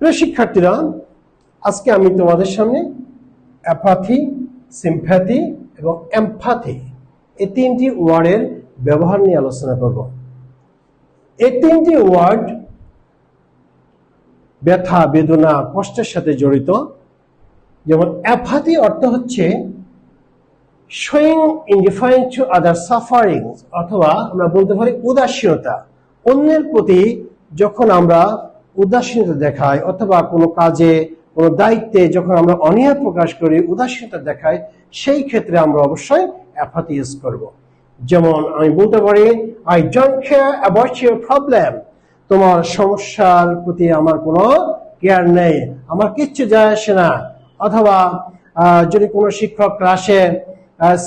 প্রিয় শিক্ষার্থীরা, আজকে আমি তোমাদের সামনে অ্যাপাথি সিম্প্যাথি এবং এমফাথি এই তিনটি ওয়ার্ডের ব্যবহার নিয়ে আলোচনা করব। এই তিনটি ওয়ার্ড ব্যথা, বেদনা, কষ্টের সাথে জড়িত। যেমন অ্যাপাথি অর্থ হচ্ছে showing indifferent to other suffering অথবা আমরা বলতে পারি উদাসীনতা। অন্যের প্রতি যখন আমরা উদাসীনতা দেখাই অথবা কোনো কাজে, কোনো দায়িত্বে যখন আমরা অনীহা প্রকাশ করি, উদাসীনতা দেখাই সেই ক্ষেত্রে আমরা অবশ্যই অ্যাপাথি ইউজ করব। যেমন আমি বলতে পারি আই ডোন্ট কেয়ার প্রবলেম তোমার সমস্যার প্রতি আমার কোনো কেয়ার নেই, আমার কিচ্ছু যায় আসে না। অথবা যদি কোনো শিক্ষক ক্লাসে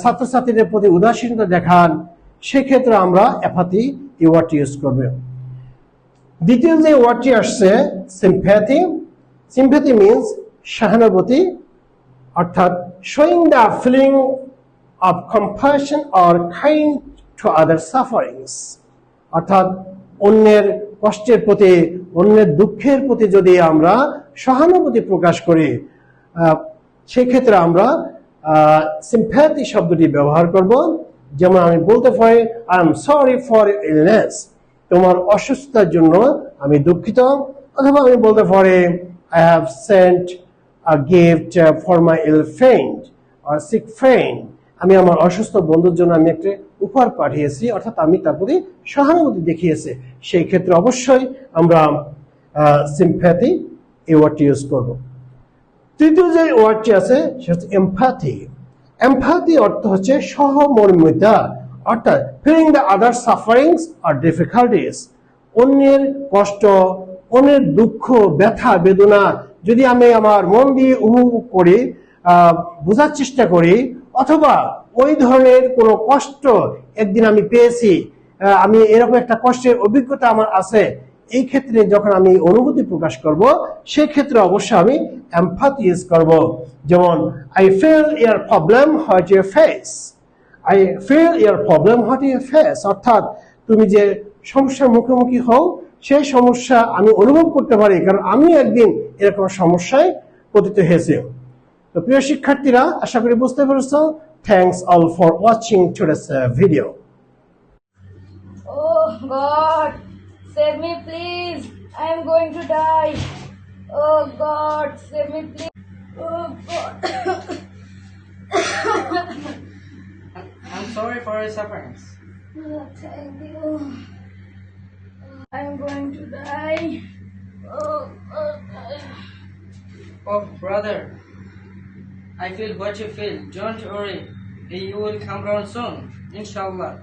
ছাত্রছাত্রীদের প্রতি উদাসীনতা দেখান, সেক্ষেত্রে আমরা অ্যাপাথি এই ইউজ করবে। দ্বিতীয় যে ওয়ার্ডটি আসছে সিম্প্যাথি সিম্প্যাথি মিনস সহানুভূতি, অর্থাৎ showing the feeling of compassion or kind to other sufferings অর্থাৎ অন্যের কষ্টের প্রতি, অন্যের দুঃখের প্রতি যদি আমরা সহানুভূতি প্রকাশ করি সেক্ষেত্রে আমরা সিম্প্যাথি শব্দটি ব্যবহার করব। যেমন আমি বলতে পারি I am sorry for illness তোমার অসুস্থতার জন্য আমি দুঃখিত, অথবা আমি বলতে পারি I have sent a gift for my ill friend R sick friend আমি আমার অসুস্থ বন্ধুর জন্য আমি একটা উপহার পাঠিয়েছি, অর্থাৎ আমি তার প্রতি সহানুভূতি দেখিয়েছি। সেই ক্ষেত্রে অবশ্যই আমরা সিম্প্যাথি এই ওয়ার্ডটি ইউজ করব। তৃতীয় যে ওয়ার্ডটি আছে, সেটা হচ্ছে এমফাথি এমফাথি অর্থ হচ্ছে সহমর্মিতা। অর্থাৎ ফিলিং দ্য আদার সাফারিংস আর ডিফিকাল্টিস অন্যের কষ্ট, অন্যের দুঃখ, ব্যথা, বেদনা যদি আমি আমার মন দিয়ে উপভোগ করি বোঝার চেষ্টা করি, অথবা ওই ধরনের কোনো কষ্ট একদিন আমি পেয়েছি আমি এরকম একটা কষ্টের অভিজ্ঞতা আমার আছে, এই ক্ষেত্রে যখন আমি অনুভূতি প্রকাশ করব সেই ক্ষেত্রে অবশ্যই আমি এমফাথ ইউজ করব। যেমন I feel your problem what your face feel your problem what your face অর্থাৎ তুমি যে সমস্যার মুখোমুখি হও সেই সমস্যা আমি অনুভব করতে পারি কারণ আমি একদিন এরকম সমস্যায় পতিত হয়েছি তো প্রিয় শিক্ষার্থীরা আশা করি বুঝতে পেরেছ thanks all for watching today's video Oh God, save me please. I am going to die. Oh God, save me please. Oh God. sorry for your sufferings. Oh, thank you. I am going to die. Oh, oh, Oh, brother, I feel what you feel. Don't worry, you will come around soon, inshallah.